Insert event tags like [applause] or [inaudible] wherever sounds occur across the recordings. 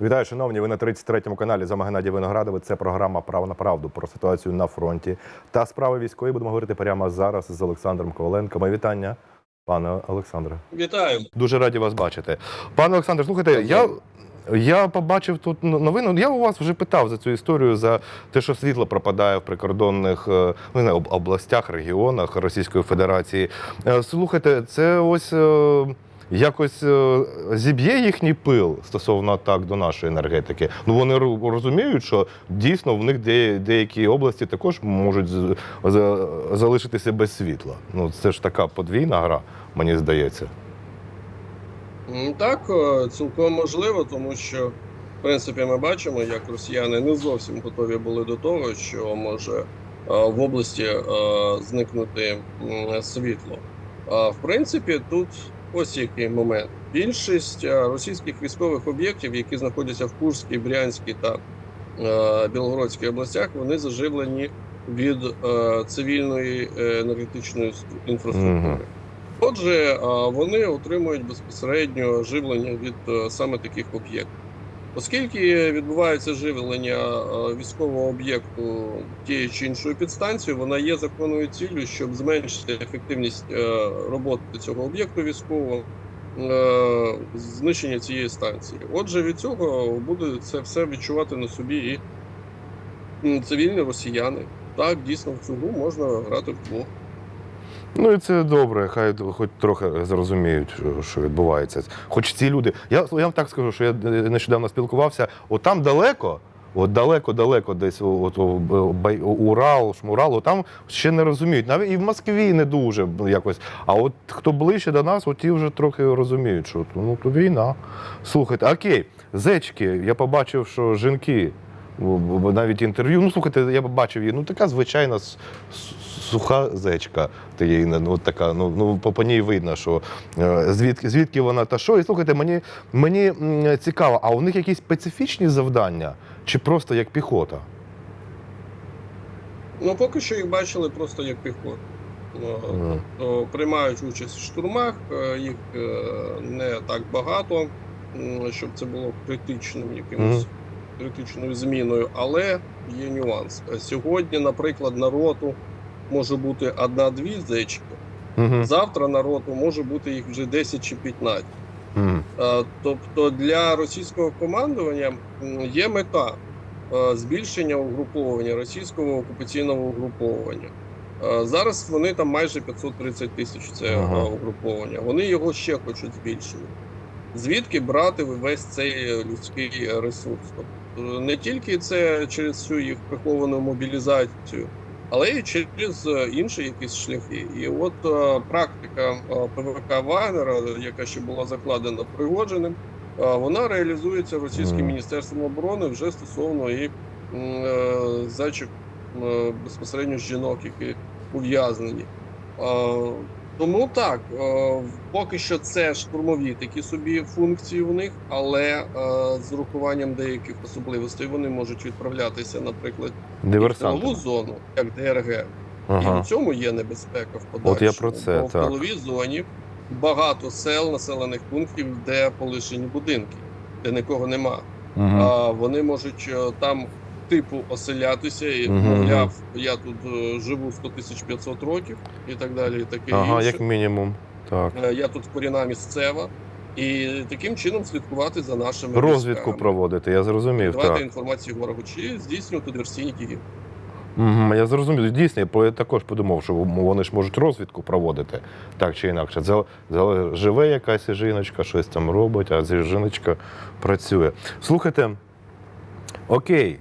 Вітаю, шановні. Ви на 33-му каналі за Геннадій Виноградове. Це програма Право на правду про ситуацію на фронті та справи військової. Будемо говорити прямо зараз з Олександром Коваленко. Моє вітання, пане Олександре. Вітаю. Дуже раді вас бачити. Пане Олександре, слухайте, я. Я побачив тут новину. Я у вас вже питав за цю історію за те, що світло пропадає в прикордонних е, не знаю, областях, регіонах Російської Федерації. Е, Слухайте, це ось е, якось е, зіб'є їхній пил стосовно атак до нашої енергетики. Ну вони розуміють, що дійсно в них де, деякі області також можуть залишитися без світла. Ну це ж така подвійна гра, мені здається. Так, е, цілком можливо, тому що, в принципі, ми бачимо, як росіяни не зовсім готові були до того, що може е, в області зникнути світло. В принципі, тут ось який момент. Більшість е, російських військових об'єктів, які знаходяться в Курській, Брянській та е, Білгородській областях, вони заживлені від е, цивільної е, енергетичної інфраструктури. Мгм. Отже, а, вони отримують безпосередньо живлення від е, саме таких об'єктів. Оскільки відбувається живлення е, військового об'єкту тієї чи іншої підстанції, вона є законною ціллю, щоб зменшити ефективність е, роботи цього об'єкту військового, е, знищення цієї станції. Отже, від цього буде це все відчувати на собі і цивільні росіяни. Так, дійсно, в цю гру можна грати вдвох. Ну і це добре, хай хоч трохи зрозуміють, що- що відбувається. Хоч ці люди. Я, я вам так скажу, що я нещодавно спілкувався, от там далеко. От далеко-далеко, десь от, Бай- Урал, Шмурал, там ще не розуміють. Навіть і в Москві не дуже якось. А от хто ближче до нас, от ті вже трохи розуміють, що ну то війна. Слухайте, окей, зечки, я побачив, що жінки. Навіть інтерв'ю. Ну, слухайте, я побачив її. Ну, така звичайна суха зечка. Їй, ну, така, ну, ну по, по ній видно, що е, звідки, звідки вона та що. І слухайте, мені, мені цікаво, а у них якісь специфічні завдання, чи просто як піхота? Ну, поки що їх бачили просто як піхоту. Е, Мгм. то приймають участь в штурмах, е, їх е, не так багато, щоб це було критичним якимось критичною зміною, але є нюанс. Е, Сьогодні, наприклад, на роту може бути одна-дві зечки, Мгм. завтра на роту може бути їх вже 10 чи 15. Мгм. Е, Тобто для російського командування є мета е, збільшення угруповання російського окупаційного угруповання. Е, Зараз вони там майже 530 тисяч це Ага. угруповання. Вони його ще хочуть збільшити. Звідки брати весь цей людський ресурс? Тобто не тільки це через всю їх приховану мобілізацію, але і через е, інші якісь шляхи. І от е, практика е, ПВК Вагнера, яка ще була закладена Пригодженим, е, вона реалізується російським міністерством оборони вже стосовно і е, зачіп е, безпосередньо жінок, які ув'язнені. Тому так, е, поки що це штурмові такі собі функції у них, але е, з урахуванням деяких особливостей вони можуть відправлятися, наприклад, в тилову зону, як ДРГ. І в цьому є небезпека в подальшому. От я про це, Бо в так. зоні багато сел, населених пунктів, де полишені будинки, де нікого нема. Мгм. А вони можуть е, там типу оселятися і Мгм. мовляв, я тут е, живу 100 тисяч 500 років і так далі. І таке Ага, інше. як мінімум. Так. Е, Я тут корінна місцева. І таким чином слідкувати за нашими Розвідку військами. проводити, я зрозумів. давати Так. інформацію ворогу чи здійснювати диверсійні дії. Мгм, Я зрозумів. Дійсно, я також подумав, що вони ж можуть розвідку проводити так чи інакше. Це, це живе якась жіночка, щось там робить, а жіночка працює. Слухайте, окей,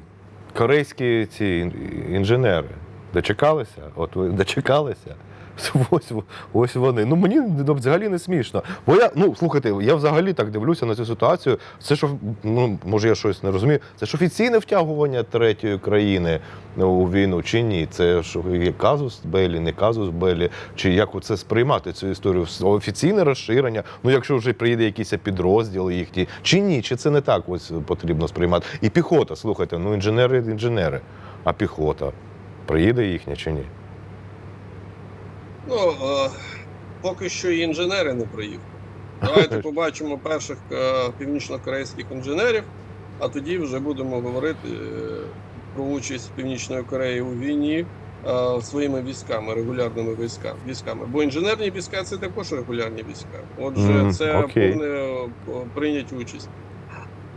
корейські ці інженери дочекалися? От ви дочекалися? [laughs] Ось, ось вони. Ну мені ну, взагалі не смішно. Бо я, ну слухайте, я взагалі так дивлюся на цю ситуацію. Це ж, ну може я щось не розумію. Це ж офіційне втягування третьої країни ну, у війну чи ні? Це ж є казус Белі, не казус Белі, чи як це сприймати цю історію? Офіційне розширення. Ну якщо вже приїде якийсь підрозділ їхні, чи ні? Чи це не так ось потрібно сприймати? І піхота, слухайте, ну інженери, інженери, а піхота приїде їхня чи ні? Ну е, поки що і інженери не приїхали. Давайте [laughs] побачимо перших е, північно-корейських інженерів, а тоді вже будемо говорити е, про участь Північної Кореї у війні е, своїми військами, регулярними військами. військами. Бо інженерні війська це також регулярні війська. Отже, Мгм, це повне е, прийнять участь.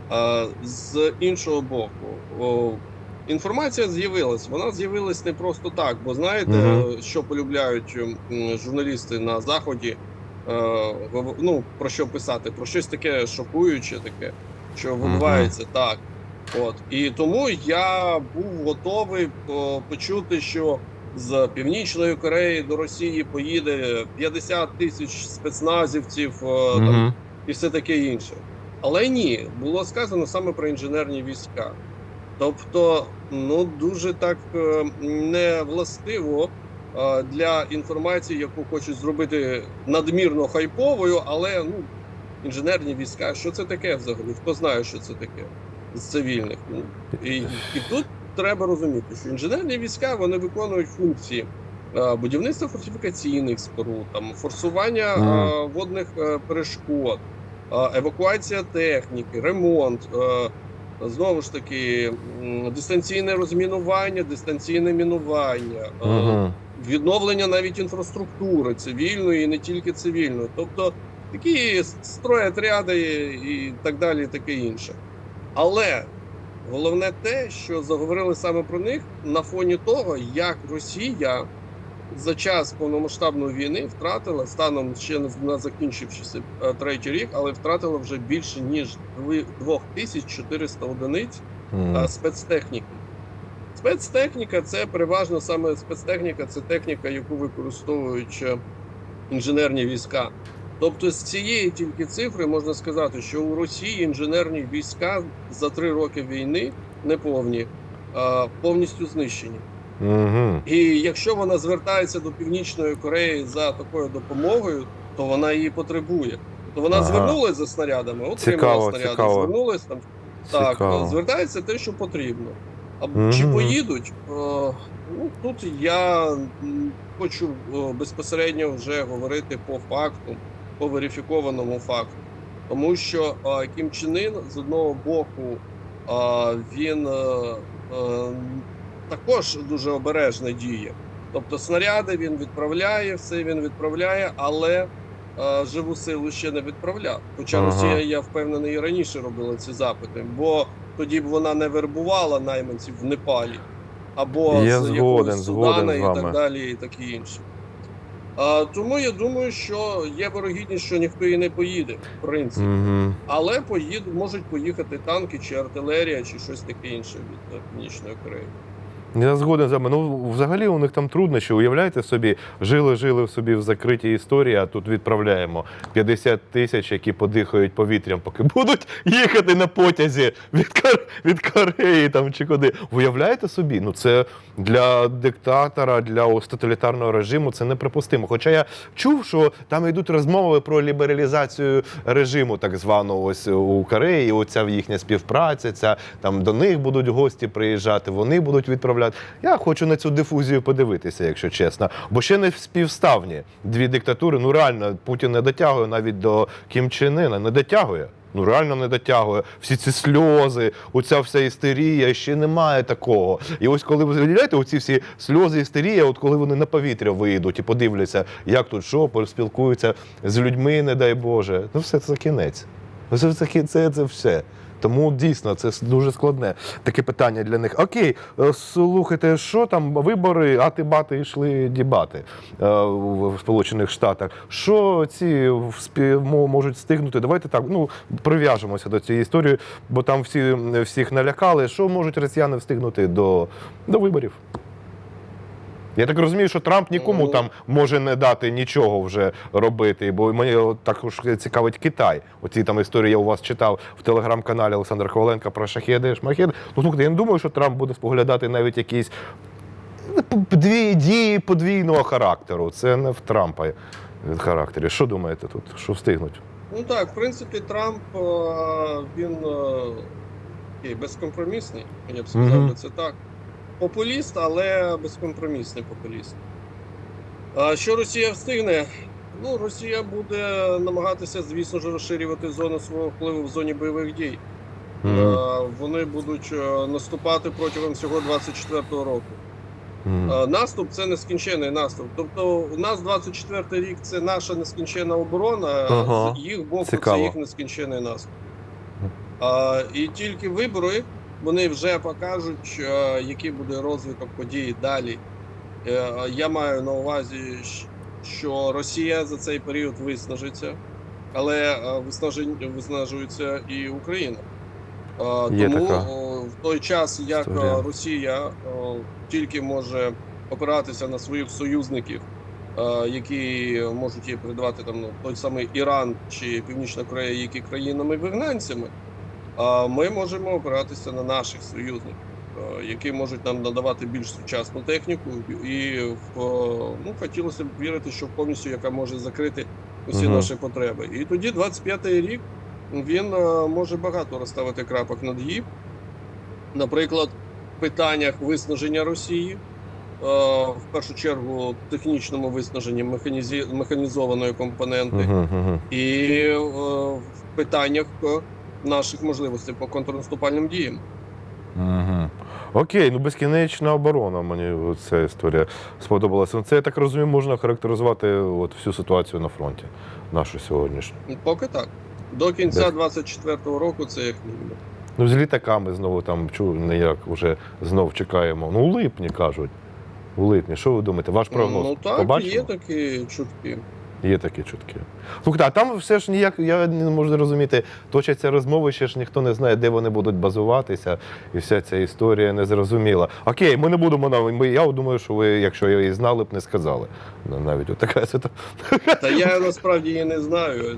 А з іншого боку, інформація з'явилась. Вона з'явилась не просто так, бо знаєте, Мгм. що полюбляють журналісти на заході. е, Ну про що писати? Про щось таке шокуюче, таке, що відбувається так. От і тому я був готовий почути, що з Північної Кореї до Росії поїде 50 тисяч спецназівців, о, там, і все таке інше. Але ні, було сказано саме про інженерні війська. Тобто, ну дуже так е, не властиво е, для інформації, яку хочуть зробити надмірно хайповою, але ну, інженерні війська, що це таке взагалі? Хто знає, що це таке з цивільних? Ну, і, і тут треба розуміти, що інженерні війська вони виконують функції е, будівництва фортифікаційних споруд, там форсування Мгм. е, водних е, перешкод, е, евакуація техніки, ремонт. е, Знову ж таки, дистанційне розмінування, дистанційне мінування, е, Мгм. відновлення навіть інфраструктури цивільної і не тільки цивільної. Тобто такі стройотряди і так далі, і таке інше. Але головне те, що заговорили саме про них на фоні того, як Росія за час повномасштабної війни втратила станом ще не на закінчившися е, третій рік, але втратила вже більше ніж 2400 одиниць а, спецтехніки. Спецтехніка це переважно саме спецтехніка, це техніка, яку використовують е, інженерні війська. Тобто з цієї тільки цифри можна сказати, що у Росії інженерні війська за три роки війни неповні, а, повністю знищені. Мгм. І якщо вона звертається до Північної Кореї за такою допомогою, то вона її потребує. То вона Ага. звернулася за снарядами, отримала Цікаво, снаряди, цікаво. звернулась там так, Цікаво. звертається те, що потрібно. А Мгм. чи поїдуть? Е, ну, тут я хочу е, безпосередньо вже говорити по факту, по верифікованому факту. Тому що е, Кім Чен Ін, з одного боку, він також дуже обережно діє. Тобто снаряди він відправляє, все він відправляє, але е, живу силу ще не відправляв. Хоча Ага. Росія, я впевнений, і раніше робила ці запити, бо тоді б вона не вербувала найманців в Непалі або Я з згоден, якогось згоден Судана з і так далі, і таке інше. А, тому я думаю, що є вирогідність, що ніхто і не поїде, в принципі. Мгм. Але поїд, можуть поїхати танки чи артилерія, чи щось таке інше від е, Північної Кореї. Я згоден з вами. Ну, взагалі у них там труднощі. Уявляєте собі, жили-жили в собі в закритій історії, а тут відправляємо 50 тисяч, які подихають повітрям, поки будуть їхати на потязі від, Кор... від Кореї там чи куди. Уявляєте собі? Ну це для диктатора, для ось тоталітарного режиму це неприпустимо. Хоча я чув, що там йдуть розмови про лібералізацію режиму, так званого ось у Кореї. Оця їхня співпраця, ця там до них будуть гості приїжджати, вони будуть відправляти. Я хочу на цю дифузію подивитися, якщо чесно. Бо ще не співставні дві диктатури. Ну реально, Путін не дотягує навіть до Кім Чен Ына, не дотягує. Ну реально не дотягує. Всі ці сльози, оця вся істерія, ще немає такого. І ось коли ви виділяєте оці всі сльози, істерія, от коли вони на повітря вийдуть і подивляться, як тут що, поспілкуються з людьми, не дай Боже. Ну все це кінець. Це, це, це все. Тому дійсно це дуже складне таке питання для них. Окей, е, слухайте, що там вибори, ати-бати йшли дібати е, в Сполучених Штатах. Що ці можуть встигнути? Давайте так ну прив'яжемося до цієї історії, бо там всі всіх налякали. Що можуть росіяни встигнути до, до виборів? Я так розумію, що Трамп нікому Ну. там може не дати нічого вже робити, бо мені також цікавить Китай. Оці там історії я у вас читав в телеграм-каналі Олександра Коваленка про шахеди, шмахеди. Ну слухайте, я не думаю, що Трамп буде споглядати навіть якісь ну, дві дії подвійного характеру. Це не в Трампа характері. Що думаєте тут? Що встигнуть? Ну так, в принципі, Трамп е, він е, такий безкомпромісний, я б сказав Мгм. би це так. Популіст, але безкомпромісний популіст. А що Росія встигне? Ну, Росія буде намагатися, звісно ж, розширювати зону свого впливу в зоні бойових дій. Мгм. Е, Вони будуть е, наступати протягом всього 24-го року. Мгм. Е, Наступ це нескінчений наступ. Тобто, у нас 24-й рік це наша нескінчена оборона, а Ага. з їх боку Цікаво. це їх нескінчений наступ. А, і тільки вибори вони вже покажуть, е, який буде розвиток подій далі. Е, Я маю на увазі, що Росія за цей період виснажиться, але е, виснажується і Україна. Є Тому така в той час, як історія. Росія тільки може опиратися на своїх союзників, які можуть їй передавати там ну, той самий Іран чи Північна Корея, які країнами вигнанцями, ми можемо опиратися на наших союзників, е, які можуть нам надавати більш сучасну техніку, і ну хотілося б вірити, що повністю яка може закрити усі Мгм. наші потреби. І тоді 25-й рік він е, може багато розставити крапок над «і». Наприклад, в питаннях виснаження Росії, е, в першу чергу технічному виснаженні механізованої компоненти, Мгм, мгм. і е, в питаннях е, наших можливостей по контрнаступальним діям. Угу. Окей, ну безкінечна оборона. Мені ця історія сподобалася. Ну, Це я так розумію, можна характеризувати от всю ситуацію на фронті нашу сьогоднішню. Поки так. До кінця Без- 24-го року це як мінімум. Ну, з літаками знову там чу, ніяк вже знов чекаємо. Ну, у липні кажуть. У липні. Що ви думаєте? Ваш прогноз? Ну так, Побачимо? є такі чутки. Є такі чутки. Слухайте, а там все ж ніяк, я не можу зрозуміти, точаться розмови, ще ж ніхто не знає, де вони будуть базуватися, і вся ця історія незрозуміла. Окей, ми не будемо нам. Я думаю, що ви, якщо її знали б, не сказали. Ну, Навіть от така ситуація. Та я насправді її не знаю.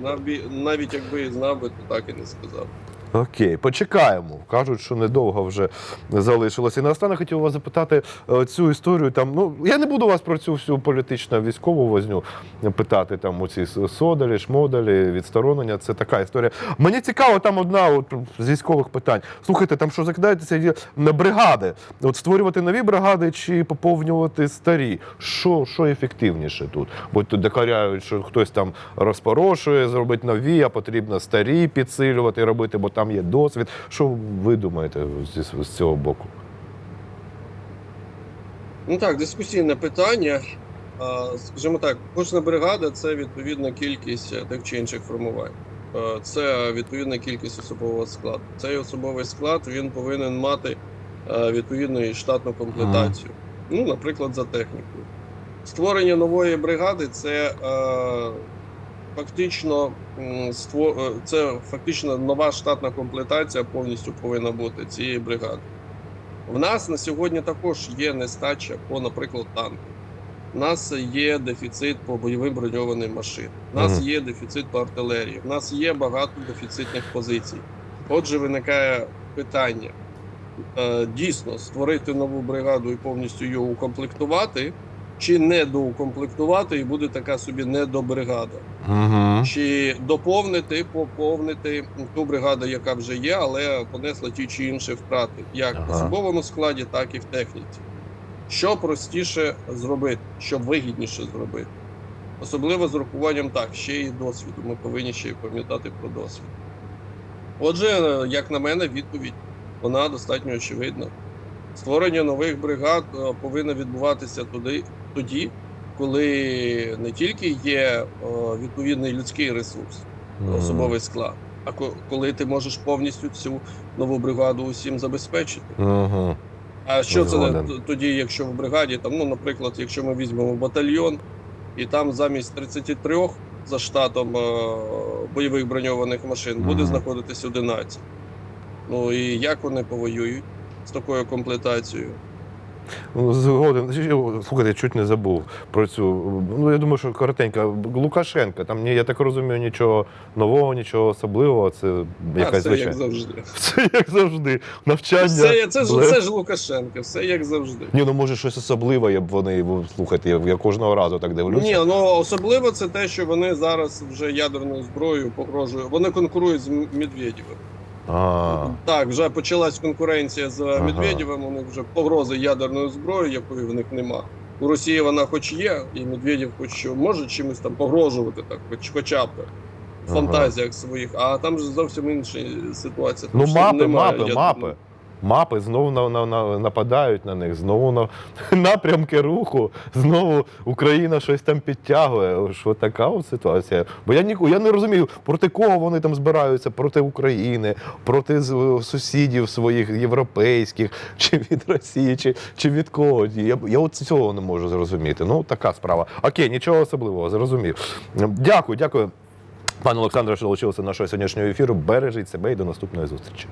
Навіть якби і знав би, то так і не сказав. Окей, почекаємо. Кажуть, що недовго вже залишилося. І наостанок хотів вас запитати е, цю історію. Там, ну, я не буду вас про цю всю політичну військову возню питати, там оці содалі, шмодалі, відсторонення. Це така історія. Мені цікаво, там одна от, з військових питань. Слухайте, там що закидаєтеся на бригади? От створювати нові бригади чи поповнювати старі? Що, що ефективніше тут? Бо тут докаряють, що хтось там розпорошує, зробить нові, а потрібно старі підсилювати робити, бо там є досвід. Що ви думаєте з, цього боку? Ну так, дискусійне питання. Скажімо так, кожна бригада це відповідна кількість е, тих чи інших формувань. Е, Це відповідна кількість особового складу. Цей особовий склад він повинен мати е, відповідну і штатну комплектацію. Ну, наприклад, за технікою. Створення нової бригади це фактично е, це фактично нова штатна комплектація повністю повинна бути цієї бригади. В нас на сьогодні також є нестача по, наприклад, танку. У нас є дефіцит по бойовим броньованим машинам. У нас є дефіцит по артилерії. У нас є багато дефіцитних позицій. Отже, виникає питання: е, дійсно створити нову бригаду і повністю її укомплектувати, чи не доукомплектувати, і буде така собі недобригада. Угу. Чи доповнити, поповнити ту бригаду, яка вже є, але понесла ті чи інші втрати, як в особовому складі, так і в техніці. Що простіше зробити, що вигідніше зробити. Особливо з урахуванням так, ще і досвіду. Ми повинні ще й пам'ятати про досвід. Отже, е, як на мене, відповідь вона достатньо очевидна. Створення нових бригад е, повинно відбуватися туди, тоді, коли не тільки є е, відповідний людський ресурс, особовий склад, а коли ти можеш повністю цю нову бригаду усім забезпечити. Угу. А що це Згоден. тоді, якщо в бригаді, там, ну, наприклад, якщо ми візьмемо батальйон, і там замість 33 за штатом е, бойових броньованих машин буде Мгм. знаходитись 11. Ну і як вони повоюють з такою комплектацією? Ну, Згоден. Слухайте, чуть не забув про цю. Ну, я думаю, що коротенько. Лукашенка, там я так розумію, нічого нового, нічого особливого. Це А, якась це як завжди. [laughs] Все як завжди. Навчання. Все, це, ж, це ж Лукашенко, все як завжди. Ні, ну може щось особливе, я б вони слухайте, я, кожного разу так дивлюся. Ні, ну особливо це те, що вони зараз вже ядерною зброєю погрожують. Вони конкурують з Медведєвим. А, Так, вже почалась конкуренція з Ага. Медведєвим. У них вже погрози ядерною зброєю, якої в них нема. У Росії вона хоч є, і Медведєв хоч що може чимось там погрожувати, так, хоч хоча б. в фантазіях своїх, а там же зовсім інша ситуація. Ну, Тому мапи, немає, мапи, я мапи. Мапи знову на, на, на, нападають на них, знову на [laughs] напрямки руху, знову Україна щось там підтягує. Що така от ситуація? Бо я ні, я не розумію, проти кого вони там збираються, проти України, проти сусідів своїх європейських, [laughs] чи від Росії, чи, чи від кого. Я, я от цього не можу зрозуміти. Ну, така справа. Окей, нічого особливого, зрозумів. Дякую, дякую. Пане Олександре, що долучилися до нашого сьогоднішнього ефіру. Бережіть себе і до наступної зустрічі.